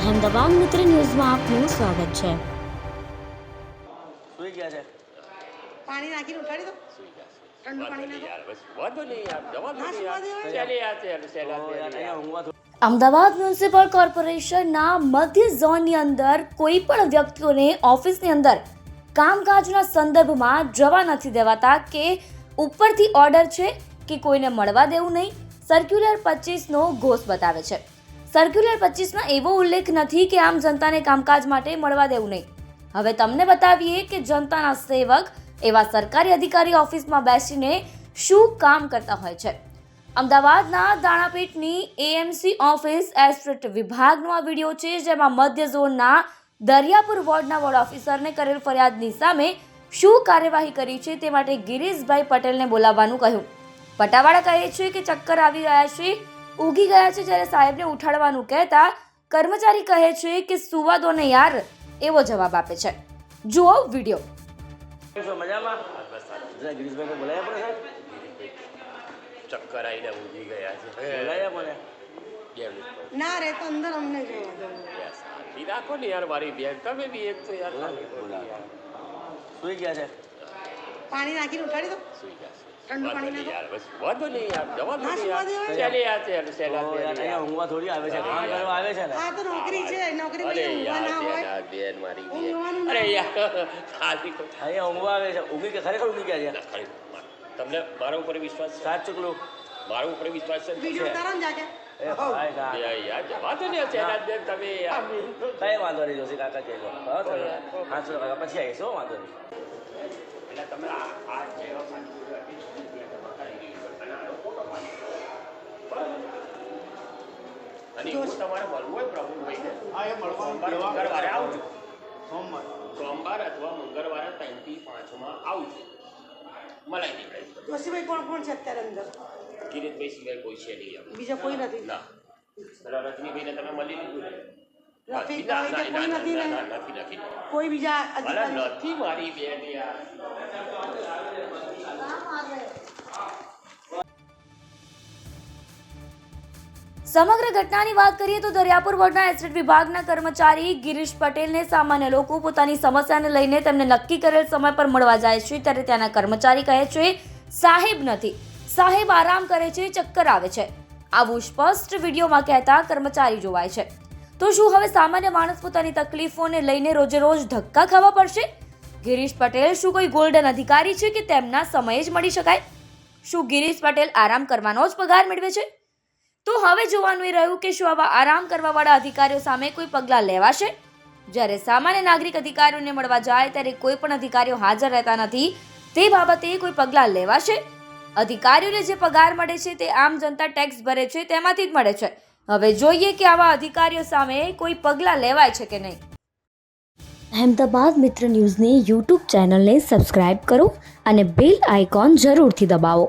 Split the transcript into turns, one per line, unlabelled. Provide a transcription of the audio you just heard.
અહેમદાબાદ મિત્ર ન્યૂઝમાં આપનું સ્વાગત છે.
સુઈ ગયા છે?
પાણી નાખીને ઉઠાડી દો. ઠંડુ પાણી નાખો.
અહીંયા ઊંઘવા થોડું.
અમદાવાદ મ્યુનિસિપલ કોર્પોરેશનના મધ્ય ઝોનની અંદર કોઈ પણ વ્યક્તિઓને ઓફિસની અંદર કામકાજના સંદર્ભમાં જવા નથી દેવાતા કે ઉપરથી ઓર્ડર છે કે કોઈને મળવા દેવું નહીં. સર્ક્યુલર પચીસનો ઘોષ બતાવે છે. સર્ક્યુલર પચીસમાં એવો ઉલ્લેખ નથી કે આમ જનતાને કામકાજ માટે મળવા દેવું નહીં. હવે તમને બતાવીએ કે જનતાના સેવક એવા સરકારી અધિકારી ઓફિસમાં બેસીને શું કામ કરતા હોય છે. અમદાવાદના દાણાપીઠની એએમસી ઓફિસ એસ્ટ્રેટ વિભાગનો આ વીડિયો છે, જેમાં મધ્ય ઝોનના દરિયાપુર વોર્ડના વોર્ડ ઓફિસરને કરેલ ફરિયાદની સામે શું કાર્યવાહી કરી છે તે માટે ગિરીશભાઈ પટેલને બોલાવવાનું કહ્યું. પટાવાળા કહે છે કે ચક્કર આવી રહ્યા છે ઊગી ગયા છે જ્યારે સાહેબને ઉઠાડવાનું કહેતા કર્મચારી કહે છે કે સુવા દો ને યાર એવો જવાબ આપે છે. જુઓ વીડિયો.
ચક્કર આવીને ઊંઘી ગયા છે.
બોલાયા મને?
ના રે તો અંદર અમને
રાખો ને યાર મારી બેન. તમે બી એક તો યાર.
સુઈ ગયા છે?
પાણી નાખીને ઉઠાડી દો. ઠંડુ પાણી નાખો.
યાર બસ. વાંધો નહીં યાર. યાર. ચાલે
અહીંયા ઊંઘવા થોડી આવે છે. કામ કરવા આવે છે ને.
આ તો નોકરી છે. નોકરી
અરે
ઊંઘવા ના હોય.
બેન મારી બેન. અરે યાર ખાલી
અહીંયા ઊંઘવા આવે છે. ઊંઘી કે ખરેખર ઊંઘી ગયા છે.
તમને મારા ઉપર વિશ્વાસ છે?
સાત ચૂકલું
મારા ઉપર વિશ્વાસ છે?
વીડિયો ઉતારો ને જાકે.
એ ભાઈ કા
યાર, યાર જવા દો ને. ચાલે બેન તમે યાર.
કઈ વાંધો નહીં જોશી કાકા કહેજો હા તો ચલો કાકા પછી આવીશ વાંધો નહીં.
એટલે તમે આ આ. અને તમારે મળવું હોય મંગળવારે આવજો. સોમવાર. અથવા મંગળવારે ત્રણથી પાંચમાં આવજો. મલાઈ નીકળે
જોશીભાઈ કોણ કોણ છે અત્યારે અંદર?
કિરીટભાઈ સિવાય કોઈ છે નહીં
બીજા કોઈ નથી?
ના. રજનીભાઈને તમે મળી લીધું ને
કોઈ નથી કોઈ બીજા
નથી મારી બેન યાર.
સમગ્ર ઘટનાની વાત કરીએ તો દરિયાપુર વોર્ડના એસ્ટેટ વિભાગના કર્મચારી ગિરીશ પટેલને સામાન્ય લોકો પોતાની સમસ્યાને લઈને તેમને નક્કી કરેલ સમય પર મળવા જાય છે ત્યારે ત્યાંના કર્મચારી કહે છે, સાહેબ નથી. સાહેબ આરામ કરે છે, ચક્કર આવે છે. આવું સ્પષ્ટ વિડીયોમાં કહેતા કર્મચારી જોવાય છે. તો શું હવે સામાન્ય માણસ પોતાની તકલીફોને લઈને રોજે રોજ ધક્કા ખાવા પડશે? ગિરીશ પટેલ શું કોઈ ગોલ્ડન અધિકારી છે કે તેમના સમયે જ મળી શકાય? શું ગિરીશ પટેલ આરામ કરવાનો જ પગાર મેળવે છે? તો હવે જોવાનું એ રહ્યું કે શું આવા આરામ કરવાવાળા અધિકારીઓ સામે કોઈ પગલાં લેવાશે? જ્યારે સામાન્ય નાગરિક અધિકારીઓને મળવા જાય ત્યારે કોઈ પણ અધિકારીઓ હાજર રહેતા નથી, તે બાબતે કોઈ પગલાં લેવાશે? અધિકારીઓને જે પગાર મળે છે તે આમ જનતા ટેક્સ ભરે છે, તેમાંથી જ મળે છે. હવે જોઈએ કે આવા અધિકારીઓ સામે કોઈ પગલાં લેવાય છે કે નહીં. અહેમદાબાદ મિત્ર ન્યૂઝની યુટ્યુબ ચેનલને સબસ્ક્રાઇબ કરો અને બેલ આઇકોન જરૂરથી દબાવો.